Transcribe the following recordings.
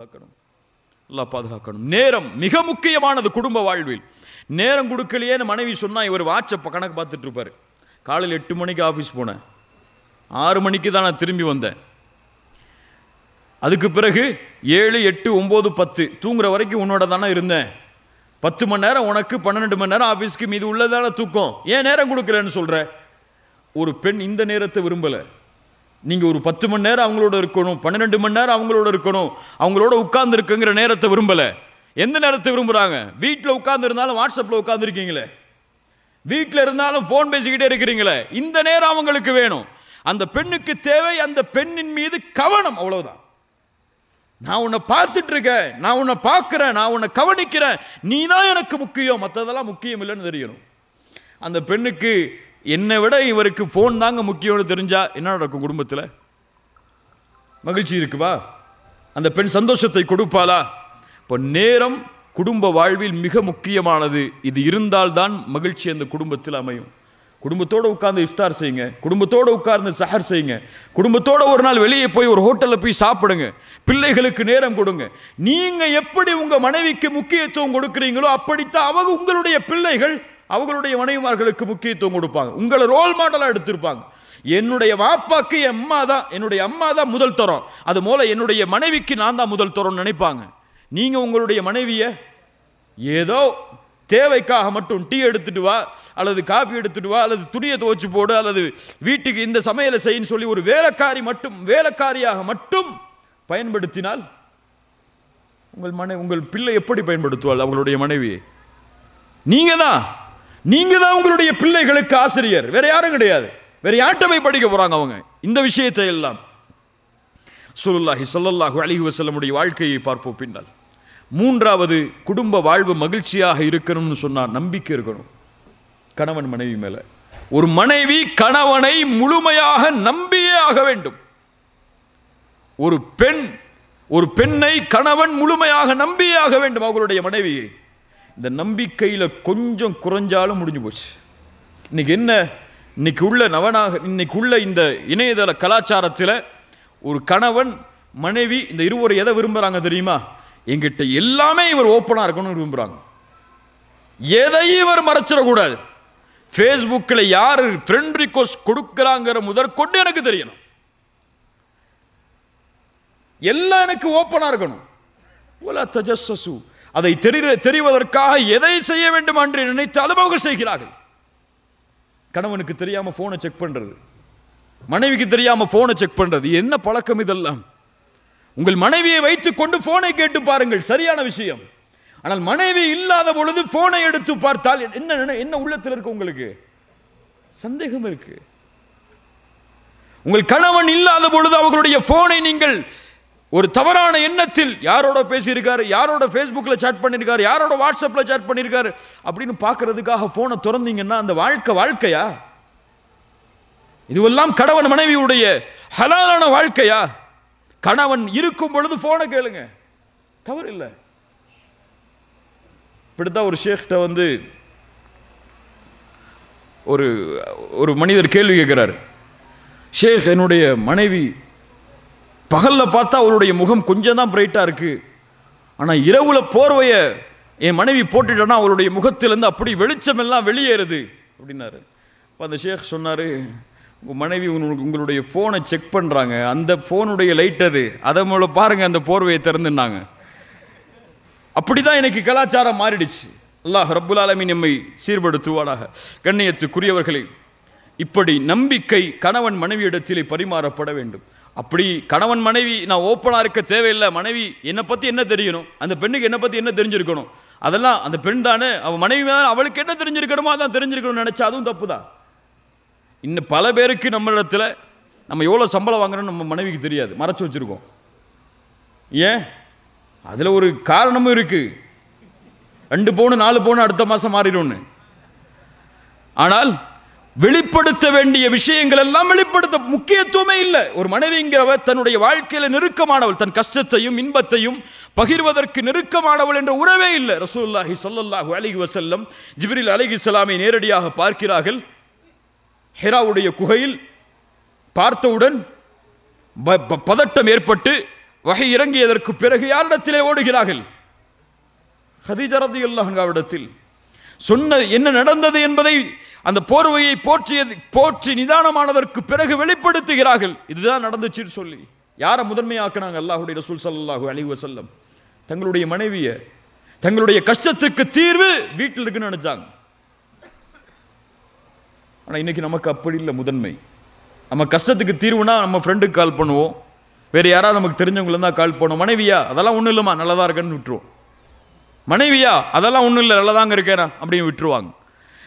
பார்க்கணும் நல்லா பாதுகாக்கணும். நேரம் மிக முக்கியமானது குடும்ப வாழ்வில். நேரம் கொடுக்கலையேன்னு மனைவி சொன்னால் இவர் வாட்சப்ப கணக்கு பார்த்துட்டு இருப்பார். காலையில் எட்டு மணிக்கு ஆஃபீஸ் போனேன். ஆறு மணிக்கு தான் நான் திரும்பி வந்தேன். அதுக்கு பிறகு ஏழு எட்டு ஒம்பது பத்து தூங்குற வரைக்கும் உன்னோட தானே இருந்தேன். பத்து மணி நேரம் உனக்கு பன்னெண்டு மணி நேரம் ஆஃபீஸ்க்கு மீது உள்ளதால தூக்கம். ஏன் நேரம் கொடுக்கலன்னு சொல்கிற ஒரு பெண் இந்த நேரத்தை விரும்பலை. நீங்கள் ஒரு பத்து மணி நேரம் அவங்களோட இருக்கணும் பன்னிரெண்டு மணி நேரம் அவங்களோட இருக்கணும். அவங்களோட உட்காந்துருக்குங்கிற நேரத்தை விரும்பலை. எந்த நேரத்தை விரும்புகிறாங்க வீட்டில் உட்காந்துருந்தாலும் வாட்ஸ்அப்பில் உட்காந்துருக்கீங்களே வீட்டில் இருந்தாலும் ஃபோன் பேசிக்கிட்டே இருக்கிறீங்களே. இந்த நேரம் அவங்களுக்கு வேணும். அந்த பெண்ணுக்கு தேவை அந்த பெண்ணின் மீது கவனம் அவ்வளவுதான். நான் உன்னை பார்த்துட்டு இருக்கேன். நான் உன்னை பார்க்குறேன். நான் உன்னை கவனிக்கிறேன். நீ தான் எனக்கு முக்கியம். மற்றதெல்லாம் முக்கியம் இல்லைன்னு தெரியணும். அந்த பெண்ணுக்கு என்னை விட இவருக்கு ஃபோன் தாங்க முக்கியம்னு தெரிஞ்சா என்ன நடக்கும் குடும்பத்தில்? மகிழ்ச்சி இருக்குவா? அந்த பெண் சந்தோஷத்தை கொடுப்பாளா? இப்போ நேரம் குடும்ப வாழ்வில் மிக முக்கியமானது. இது இருந்தால்தான் மகிழ்ச்சி அந்த குடும்பத்தில் அமையும். குடும்பத்தோடு உட்கார்ந்து இஃப்தார் செய்யுங்க. குடும்பத்தோடு உட்கார்ந்து சஹர் செய்யுங்க. குடும்பத்தோடு ஒரு நாள் வெளியே போய் ஒரு ஹோட்டலில் போய் சாப்பிடுங்க. பிள்ளைகளுக்கு நேரம் கொடுங்க. நீங்கள் எப்படி உங்கள் மனைவிக்கு முக்கியத்துவம் கொடுக்குறீங்களோ அப்படித்தான் அவங்க உங்களுடைய பிள்ளைகள் அவங்களுடைய மனைவிமார்களுக்கு முக்கியத்துவம் கொடுப்பாங்க. உங்களை ரோல் மாடலாக எடுத்திருப்பாங்க. என்னுடைய வாப்பாக்கு அம்மா தான் என்னுடைய அம்மா தான் முதல் தரம். அது போல என்னுடைய மனைவிக்கு நான் தான் முதல் தரம்னு நினைப்பாங்க. நீங்கள் உங்களுடைய மனைவியை ஏதோ தேவைக்காக மட்டும் டீ எடுத்துட்டு வா அல்லது காஃபி எடுத்துட்டு வா அல்லது துணியை துவைச்சு போடு அல்லது வீட்டுக்கு இந்த சமையலை செய்யின்னு சொல்லி ஒரு வேலைக்காரி மட்டும் வேலைக்காரியாக மட்டும் பயன்படுத்தினால் உங்கள் மனை உங்கள் பிள்ளை எப்படி பயன்படுத்துவாள் அவங்களுடைய மனைவியை நீங்கள் தான் நீங்க தான் உங்களுடைய பிள்ளைகளுக்கு ஆசிரியர். வேற யாரும் கிடையாது. வேற யார்கிட்ட போய் படிக்க போறாங்க அவங்க. இந்த விஷயத்தை எல்லாம் சுல்லாஹி சொல்லல்லாஹு அலிஹி வசல்லமுடைய வாழ்க்கையை பார்ப்போம் பின்னால். மூன்றாவது குடும்ப வாழ்வு மகிழ்ச்சியாக இருக்கணும்னு சொன்னா நம்பிக்கை இருக்கணும். கணவன் மனைவி மேல. ஒரு மனைவி கணவனை முழுமையாக நம்பியே ஆக வேண்டும். ஒரு பெண் ஒரு பெண்ணை கணவன் முழுமையாக நம்பியே ஆக வேண்டும் அவர்களுடைய மனைவியை. இந்த நம்பிக்கையில் கொஞ்சம் குறைஞ்சாலும் முடிஞ்சு போச்சு. இன்னைக்கு என்ன? இன்னைக்கு உள்ள நவனாக இன்றைக்கி உள்ள இந்த இணையதள கலாச்சாரத்தில் ஒரு கணவன் மனைவி இந்த இருவரை எதை விரும்புகிறாங்க தெரியுமா? எங்கிட்ட எல்லாமே இவர் ஓப்பனாக இருக்கணும்னு விரும்புகிறாங்க எதையும் இவர் மறைச்சிடக்கூடாது ஃபேஸ்புக்கில் யார் ஃப்ரெண்ட் ரிக்வஸ்ட் கொடுக்குறாங்கிற முதற்கொண்டு எனக்கு தெரியணும். எல்லாம் எனக்கு ஓப்பனாக இருக்கணும். ஒலா தஜஸ்ஸு அதை தெரிய தெரிவதற்காக எதை செய்ய வேண்டும் என்று நினைத்து அவங்க செய்கிறார்கள். கணவனுக்கு தெரியாம போனை செக் பண்றது. மனைவிக்கு தெரியாம போனை செக் பண்றது. என்ன பழக்கம் இதெல்லாம்? உங்கள் மனைவியை வைத்துக் கொண்டு போனை கேட்டு பாருங்கள். சரியான விஷயம். ஆனால் மனைவி இல்லாத பொழுது போனை எடுத்து பார்த்தால் என்ன என்ன உள்ளத்தில் இருக்கு உங்களுக்கு? சந்தேகம் இருக்கு. உங்கள் கணவன் இல்லாத பொழுது அவர்களுடைய போனை நீங்கள் ஒரு தவறான எண்ணத்தில் யாரோட பேசியிருக்காரு? யாரோட ஃபேஸ்புக்கில் சேட் பண்ணியிருக்காரு? யாரோட வாட்ஸ்அப்பில் சேட் பண்ணியிருக்காரு? அப்படின்னு பார்க்கறதுக்காக ஃபோனை திறந்தீங்கன்னா அந்த வாழ்க்கை வாழ்க்கையா? இதுவெல்லாம் கணவன் மனைவியுடைய ஹலாலான வாழ்க்கையா? கணவன் இருக்கும் பொழுது ஃபோனை கேளுங்க. தவறு இல்லை இப்படித்தான் ஒரு ஷேக்கிட்ட வந்து ஒரு ஒரு மனிதர் கேள்வி கேட்குறாரு. ஷேக் என்னுடைய மனைவி பகலில் பார்த்தா அவளுடைய முகம் கொஞ்சம் தான் பிரைட்டாக இருக்குது ஆனால் இரவில் போர்வையை என் மனைவி போட்டுட்டேன்னா அவளுடைய முகத்திலேருந்து அப்படி வெளிச்சமெல்லாம் வெளியேறுது அப்படின்னாரு. இப்போ அந்த ஷேக் சொன்னார் உங்கள் மனைவி உங்களுக்கு உங்களுடைய ஃபோனை செக் பண்ணுறாங்க அந்த ஃபோனுடைய லைட் அது. அதை மூலம் பாருங்கள் அந்த போர்வையை திறந்துனாங்க அப்படி தான் எனக்கு கலாச்சாரம் மாறிடுச்சு. அல்லாஹ் ரப்புல் ஆலமின் நம்மை சீர்படுத்துவாடாக கண்ணியத்துக்குரியவர்களே இப்படி நம்பிக்கை கணவன் மனைவியிடத்திலே பரிமாறப்பட வேண்டும். அப்படி கணவன் மனைவி நான் ஓப்பனாக இருக்க தேவையில்லை மனைவி என்னை பற்றி என்ன தெரியணும்? அந்த பெண்ணுக்கு என்னை பற்றி என்ன தெரிஞ்சிருக்கணும்? அதெல்லாம் அந்த பெண் தானே அவள் மனைவி மேலே அவளுக்கு என்ன தெரிஞ்சிருக்கணுமோ அதான் தெரிஞ்சிருக்கணும்னு நினச்சா அதுவும் தப்பு தான் இன்னும் பல பேருக்கு நம்ம இடத்துல நம்ம எவ்வளோ சம்பளம் வாங்குறோம்னு நம்ம மனைவிக்கு தெரியாது. மறைச்சி வச்சுருக்கோம். ஏன்? அதில் ஒரு காரணமும் இருக்குது ரெண்டு பவுனு நாலு பவுனு அடுத்த மாதம் மாறிடும்னு. ஆனால் வெளிப்படுத்த வேண்டிய விஷயங்கள் எல்லாம் வெளிப்படுத்த முக்கியத்துவமே இல்லை. ஒரு மனைவிங்கிறவர் தன்னுடைய வாழ்க்கையில் நெருக்கமானவள் தன் கஷ்டத்தையும் இன்பத்தையும் பகிர்வதற்கு நெருக்கமானவள் என்ற உறவே இல்லை. ரசூல்லாஹி சொல்லல்லாஹு அலிஹி வசல்லம் ஜிப்ரில் அலிஹி சலாமை நேரடியாக பார்க்கிறார்கள். ஹெராவுடைய குகையில் பார்த்தவுடன் ப- ப- பதட்டம் ஏற்பட்டு வகை இறங்கியதற்கு பிறகு யாரிடத்திலே ஓடுகிறார்கள்? ஹதீஜா ரதியுல்லாஹு சொன்ன என்ன நடந்தது என்பதை அந்த போர்வையை போற்றியது போற்றி நிதானமானதற்கு பிறகு வெளிப்படுத்துகிறார்கள். இதுதான் நடந்துச்சுன்னு சொல்லி யாரை முதன்மையாக்குனாங்க? அல்லாஹுடைய ரசூல் ஸல்லல்லாஹு அலி வசல்லம் தங்களுடைய மனைவியை தங்களுடைய கஷ்டத்துக்கு தீர்வு வீட்டில் இருக்குன்னு நினைச்சாங்க. ஆனால் இன்னைக்கு நமக்கு அப்படி இல்லை முதன்மை. நம்ம கஷ்டத்துக்கு தீர்வுனா நம்ம ஃப்ரெண்டுக்கு கால் பண்ணுவோம். வேறு யாராவது நமக்கு தெரிஞ்சவங்களும் தான் கால் பண்ணுவோம். மனைவியா அதெல்லாம் ஒன்றும் இல்லைம்மா நல்லதா இருக்கேன்னு விட்டுருவோம். மனைவியா அதெல்லாம் ஒன்றும் இல்லை நல்லதாங்க இருக்கேனா? அப்படின்னு விட்டுருவாங்க.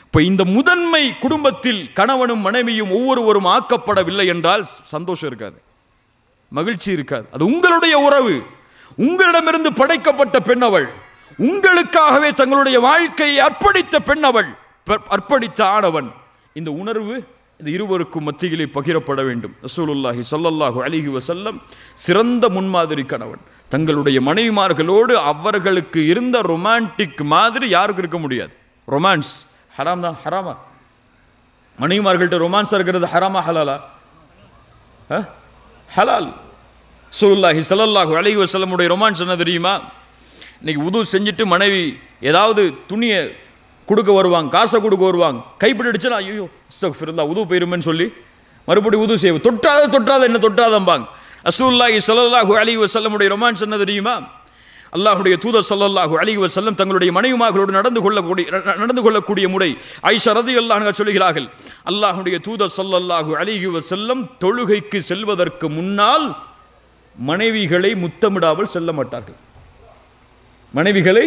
இப்போ இந்த முதன்மை குடும்பத்தில் கணவனும் மனைவியும் ஒவ்வொருவரும் ஆக்கப்படவில்லை என்றால் சந்தோஷம் இருக்காது. மகிழ்ச்சி இருக்காது. அது உங்களுடைய உறவு. உங்களிடமிருந்து படைக்கப்பட்ட பெண் அவள். உங்களுக்காகவே தங்களுடைய வாழ்க்கையை அர்ப்பணித்த பெண் அவள். அர்ப்பணித்த ஆடவன் இந்த உணர்வு இது இருவருக்கும் மத்தியிலே பகிரப்பட வேண்டும். ரசூலுல்லாஹி சல்லல்லாஹு அலிஹி வசல்லம் சிறந்த முன்மாதிரி கணவன். தங்களுடைய மனைவிமார்களோடு அவர்களுக்கு இருந்த ரொமான்டிக் மாதிரி யாருக்கும் இருக்க முடியாது. ரொமான்ஸ். ஹராம் தான் ஹராமா? மனைவிமார்கள்ட்ட ரொமான்ஸாக இருக்கிறது ஹராமா ஹலாலா? ஆ? ஹலால். சுல்லாஹி சல்லல்லாஹு அலைஹி வசல்லமுடைய ரொமான்ஸ் என்ன தெரியுமா? இன்னைக்கு உது செஞ்சுட்டு மனைவி ஏதாவது துணியை கொடுக்க வருவாங்க காசை கொடுக்க வருவாங்க. கைப்பிடிச்சுனா ஐயோ அஸ்தக்ஃபிருல்லாஹ் உதவு போயிருமேன்னு சொல்லி மறுபடியும் உது செய்வோம். தொட்டாத தொட்டாத என்ன தொட்டாதம்பாங்க. அசூல்லாஹி சல்லாஹூ அலி வசல்லமுடைய ரொமான்ஸ் என்ன தெரியுமா? அல்லாஹுடைய தூதர் ஸல்லல்லாஹு அலி வசல்லம் தங்களுடைய மனைவிமார்களோடு நடந்து கொள்ளக்கூடிய நடந்து கொள்ளக்கூடிய முறை ஐஷா ரதி அல்லாஹ் சொல்கிறார்கள். அல்லாஹுடைய தூதர் ஸல்லல்லாஹு அலி வசல்லம் தொழுகைக்கு செல்வதற்கு முன்னால் மனைவிகளை முத்தமிடாமல் செல்ல மாட்டார்கள். மனைவிகளை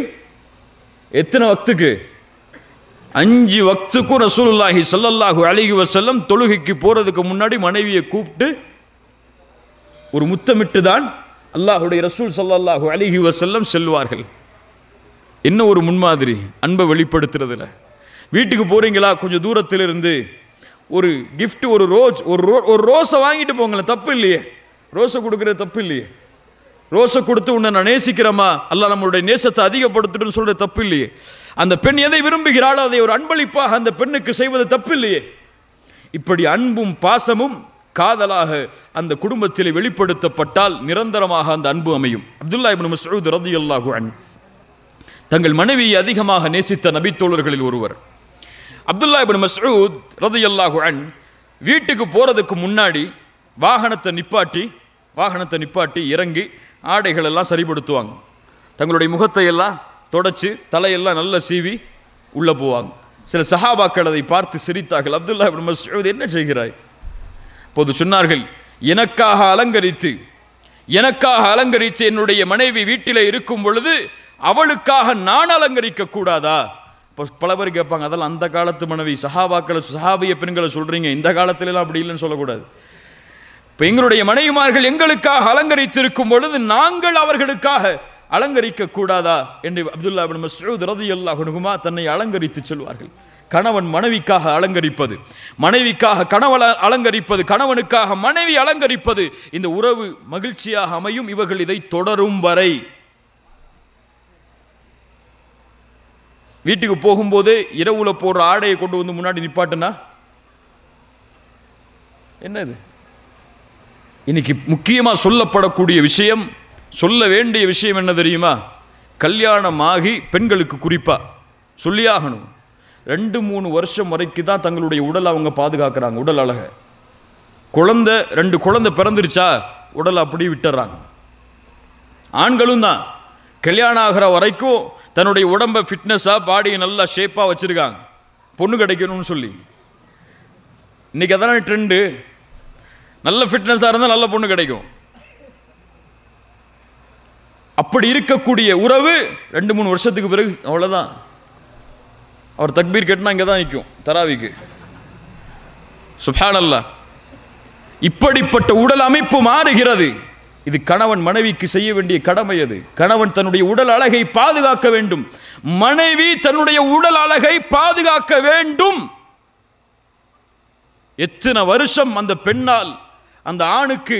எத்தனை வக்துக்கு அஞ்சு வக்துக்கும் ரசூலுல்லாஹி சல்லல்லாஹு அலைஹி வசல்லம் தொழுகைக்கு போகிறதுக்கு முன்னாடி மனைவியை கூப்பிட்டு ஒரு முத்தமிட்டு தான் அல்லாஹுடைய ரசூல் சல்லல்லாஹு அலைஹி வசல்லம் செல்வார்கள். என்ன ஒரு முன்மாதிரி அன்பை வெளிப்படுத்துறதுல. வீட்டுக்கு போகிறீங்களா கொஞ்சம் தூரத்தில் இருந்து ஒரு கிஃப்ட் ஒரு ரோஸ் ஒரு ரோ ஒரு ரோஸை வாங்கிட்டு போங்களேன் தப்பு இல்லையே. ரோஸை கொடுக்குறது தப்பு இல்லையே. ரோஸை கொடுத்து உன்னை நான் நேசிக்கிறேமா அல்ல நம்மளுடைய நேசத்தை அதிகப்படுத்துட்டுன்னு சொல்கிற தப்பு இல்லையே அந்த பெண் எதை விரும்புகிறாளோ அதை ஒரு அன்பளிப்பாக அந்த பெண்ணுக்கு செய்வது தப்பு இல்லையே இப்படி அன்பும் பாசமும் காதலாக அந்த குடும்பத்தில் வெளிப்படுத்தப்பட்டால் நிரந்தரமாக அந்த அன்பு அமையும். அப்துல்லா இப்னு ரதி அல்லாஹு அன் தங்கள் மனைவியை அதிகமாக நேசித்த நபித்தோழர்களில் ஒருவர். அப்துல்லா இப்னு ரதி அல்லாஹு அன் வீட்டுக்கு போகிறதுக்கு முன்னாடி வாகனத்தை நிப்பாட்டி வாகனத்தை நிப்பாட்டி இறங்கி ஆடைகள் எல்லாம் சரிப்படுத்துவாங்க தங்களுடைய முகத்தை எல்லாம் தொடச்சி தலையெல்லாம் நல்லா சீவி உள்ளே போவாங்க. சில சஹாபாக்கள் அதை பார்த்து சிரித்தார்கள். அப்துல்லா இப்னு மஸ்ஊத் என்ன செய்கிறாய்? அப்போது சொன்னார்கள் எனக்காக அலங்கரித்து எனக்காக அலங்கரித்து என்னுடைய மனைவி வீட்டிலே இருக்கும் பொழுது அவளுக்காக நான் அலங்கரிக்க கூடாதா? இப்போ பல பேர் கேட்பாங்க அதெல்லாம் அந்த காலத்து மனைவி. சஹாபாக்களை சஹாபிய பெண்களை சொல்கிறீங்க இந்த காலத்துலலாம் அப்படி இல்லைன்னு சொல்லக்கூடாது. இப்போ எங்களுடைய மனைவிமார்கள் எங்களுக்காக அலங்கரித்திருக்கும் பொழுது நாங்கள் அவர்களுக்காக அலங்கரிக்க கூடாதா என்று அப்துல்லா பின் மஸ்ஊத் ரலியல்லாஹு தன்னை அலங்கரித்து சொல்வார்கள். கணவன் மனைவிக்காக அலங்கரிப்பது மனைவிக்காக கணவன் அலங்கரிப்பது கணவனுக்காக மனைவி அலங்கரிப்பது இந்த உறவு மகிழ்ச்சியாக அமையும் இவர்கள் இதை தொடரும் வரை. வீட்டுக்கு போகும்போது இரவுல போடுற ஆடையை கொண்டு வந்து முன்னாடி நிப்பாட்டுனா? என்னது? இன்னைக்கு முக்கியமாக சொல்லப்படக்கூடிய விஷயம் சொல்ல வேண்டிய விஷயம் என்ன தெரியுமா? கல்யாணமாகி பெண்களுக்கு குறிப்பாக சொல்லியாகணும். ரெண்டு மூணு வருஷம் வரைக்கும் தான் தங்களுடைய உடலை அவங்க பாதுகாக்கிறாங்க உடல் அழகை. குழந்தை ரெண்டு குழந்தை பிறந்துருச்சா உடலை அப்படியே விட்டுறாங்க. ஆண்களும் தான். கல்யாணம் ஆகிற வரைக்கும் தன்னுடைய உடம்பை ஃபிட்னஸாக பாடியை நல்லா ஷேப்பாக வச்சுருக்காங்க. பொண்ணு கிடைக்கணும்னு சொல்லி. இன்றைக்கி அதான ட்ரெண்டு நல்ல ஃபிட்னஸாக இருந்தால் நல்ல பொண்ணு கிடைக்கும். அப்படி இருக்கக்கூடிய உறவு ரெண்டு மூணு வருஷத்துக்கு பிறகு அவ்வளோதான் அவர் தக்பீர் கேட்டுனா இங்கே தான் நிற்கும் தராவிக்கு. சுஃபேனல்ல இப்படிப்பட்ட உடல் அமைப்பு மாறுகிறது. இது கணவன் மனைவிக்கு செய்ய வேண்டிய கடமை அது. கணவன் தன்னுடைய உடல் அழகை பாதுகாக்க வேண்டும். மனைவி தன்னுடைய உடல் அழகை பாதுகாக்க வேண்டும். எத்தனை வருஷம் அந்த பெண்ணால் அந்த ஆணுக்கு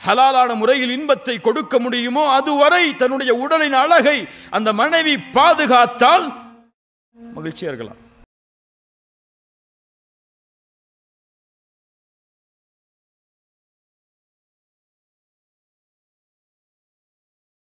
ஹலாலான முறையில் இன்பத்தை கொடுக்க முடியுமோ அதுவரை தன்னுடைய உடலின் அழகை அந்த மனைவி பாதுகாத்தால் மகிழ்ச்சியா இருக்கலாம்.